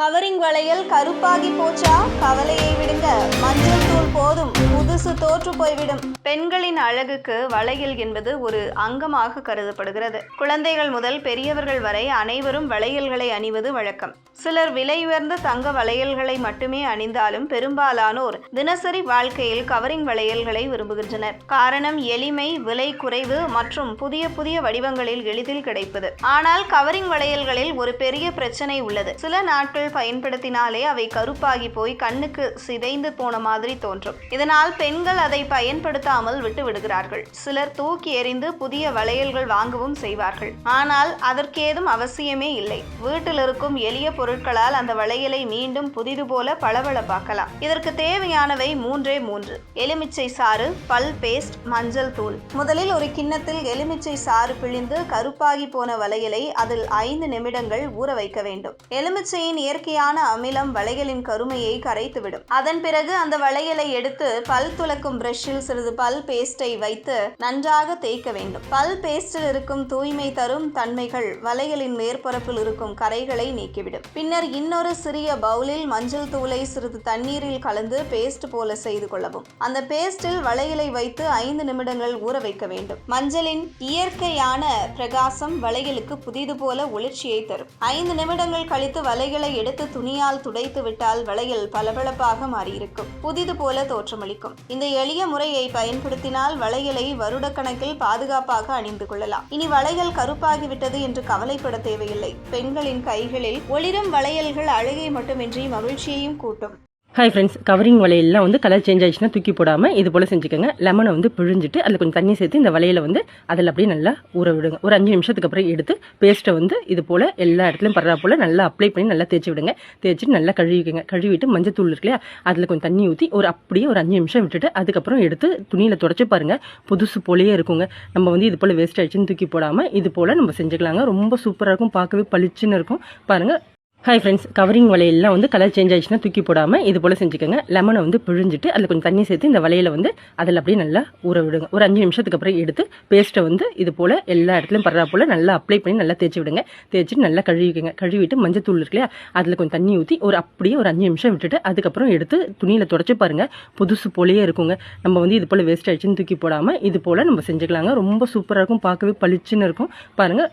Covering வளையல் கருப்பாகி போச்சா? கவலையை விடுங்க. மஞ்சள் தூள் போதும். புது புதுசு தோற்று போய்விடும். பெண்களின் அழகுக்கு வளையல் என்பது ஒரு அங்கமாக கருதப்படுகிறது. குழந்தைகள் முதல் பெரியவர்கள் வரை அனைவரும் வளையல்களை அணிவது வழக்கம். சிலர் விலை உயர்ந்த தங்க வளையல்களை மட்டுமே அணிந்தாலும் பெரும்பாலானோர் தினசரி வாழ்க்கையில் கவரிங் வளையல்களை விரும்புகின்றனர். காரணம் எளிமை விலை குறைவு மற்றும் புதிய புதிய வடிவங்களில் எளிதில் கிடைப்பது. ஆனால் கவரிங் வளையல்களில் ஒரு பெரிய பிரச்சனை உள்ளது. சில நாட்கள் பயன்படுத்தினாலே அவை கருப்பாகி போய் கண்ணுக்கு சிதைந்து போன மாதிரி தோன்றும். இதனால் பெண் பெண்கள் அதை பயன்படுத்தாமல் விட்டு விடுகிறார்கள். சிலர் தூக்கி எறிந்து புதிய வளையல்கள் வாங்கவும் செய்வார்கள். ஆனால் அதற்கேதும் அவசியமே இல்லை. வீட்டில் இருக்கும் எளிய பொருட்களால் அந்த வளையலை மீண்டும் புதிது போல பளபளப்பாக்கலாம். இதற்கு தேவையானவை மூன்றே மூன்று. எலுமிச்சை சாறு பல் பேஸ்ட் மஞ்சள் தூள். முதலில் ஒரு கிண்ணத்தில் எலுமிச்சை சாறு பிழிந்து கருப்பாகி போன வளையலை அதில் ஐந்து நிமிடங்கள் ஊற வைக்க வேண்டும். எலுமிச்சையின் இயற்கையான அமிலம் வளையலின் கருமையை கரைத்துவிடும். அதன் பிறகு அந்த வளையலை எடுத்து பல் துளக்கும் பிரஷில் சிறிது பல் பேஸ்டை வைத்து நன்றாக தேய்க்க வேண்டும். பல் பேஸ்டில் இருக்கும் தூய்மை தரும் தன்மைகள் வலைகளின் மேற்பரப்பில் இருக்கும் கரைகளை நீக்கிவிடும். பின்னர் இன்னொரு சிறிய பவுலில் மஞ்சள் தூளை சிறிது தண்ணீரில் கலந்து பேஸ்ட் போல செய்து கொள்ளவும். அந்த பேஸ்டில் வளையலை வைத்து ஐந்து நிமிடங்கள் ஊற வைக்க வேண்டும். மஞ்சளின் இயற்கையான பிரகாசம் வளையலுக்கு புதிது போல ஒளிர்ச்சியை தரும். ஐந்து நிமிடங்கள் கழித்து வலைகளை எடுத்து துணியால் துடைத்து விட்டால் வளையல் பளபளப்பாக மாறியிருக்கும். புதிது போல தோற்றமளிக்கும். இந்த எளிய முறையை பயன்படுத்தினால் வளையலை வருடக்கணக்கில் பாதுகாப்பாக அணிந்து கொள்ளலாம். இனி வளையல் கருப்பாகிவிட்டது என்று கவலைப்பட தேவையில்லை. பெண்களின் கைகளில் ஒளிரும் வளையல்கள் அழகை மட்டுமின்றி மகிழ்ச்சியையும் கூட்டும். ஹாய் ஃப்ரெண்ட்ஸ் கவரிங் வலையெல்லாம் வந்து கலர் சேஞ்ச் ஆயிடுச்சுன்னா தூக்கி போடாமல் இது போல் செஞ்சுக்கோங்க. லெமனை வந்து பிழிஞ்சிட்டு அதில் கொஞ்சம் தண்ணி சேர்த்து இந்த வலையில் வந்து அதில் அப்படியே நல்லா ஊற விடுங்க. ஒரு அஞ்சு நிமிஷத்துக்கு அப்புறம் எடுத்து பேஸ்ட்டை வந்து இது போல் எல்லா இடத்துலையும் படுறா போல் நல்லா அப்ளை பண்ணி நல்லா தேய்ச்சி விடுங்க. தேய்ச்சிட்டு நல்லா கழுவிக்கங்க. கழுவிட்டு மஞ்சள் தூள் இருக்கு இல்லையா? அதில் கொஞ்சம் தண்ணி ஊற்றி ஒரு அப்படியே ஒரு அஞ்சு நிமிஷம் விட்டுட்டு அதுக்கப்புறம் எடுத்து துணியில் தொடச்சி பாருங்கள் புதுசு போலேயே இருக்குங்க. நம்ம வந்து இது போல் வேஸ்ட் ஆயிடுச்சுன்னு தூக்கி போடாமல் இது போல் நம்ம செஞ்சுக்கலாங்க. ரொம்ப சூப்பராக இருக்கும். பார்க்கவே பளிச்சுன்னு இருக்கும். பாருங்கள் ஹாய் ஃப்ரெண்ட்ஸ் கவரிங் வலையெல்லாம் வந்து கலர் சேஞ்ச் ஆயிடுச்சுன்னா தூக்கி போடாமல் இது போல் செஞ்சுக்கோங்க. லெமனை வந்து பிழிஞ்சிட்டு அதில் கொஞ்சம் தண்ணி சேர்த்து இந்த வலையில் வந்து அதில் அப்படியே நல்லா ஊற விடுங்க. ஒரு அஞ்சு நிமிஷத்துக்கு அப்புறம் எடுத்து பேஸ்ட்டை வந்து இது போல் எல்லா இடத்துலையும் படுறா போல் நல்லா அப்ளை பண்ணி நல்லா தேய்ச்சி விடுங்க. தேய்ச்சிட்டு நல்லா கழுவிக்கங்க. கழுவிட்டு மஞ்சள் தூள் இருக்கு இல்லையா? அதில் கொஞ்சம் தண்ணி ஊற்றி ஒரு அப்படியே ஒரு அஞ்சு நிமிஷம் விட்டுட்டு அதுக்கப்புறம் எடுத்து துணியில் தொடச்சி பாருங்கள் புதுசு போலேயே இருக்குங்க. நம்ம வந்து இது போல் வேஸ்ட் ஆயிடுச்சுன்னு தூக்கி போடாமல் இது போல் நம்ம செஞ்சுக்கலாங்க. ரொம்ப சூப்பராக இருக்கும். பார்க்கவே பளிச்சுன்னு இருக்கும். பாருங்கள்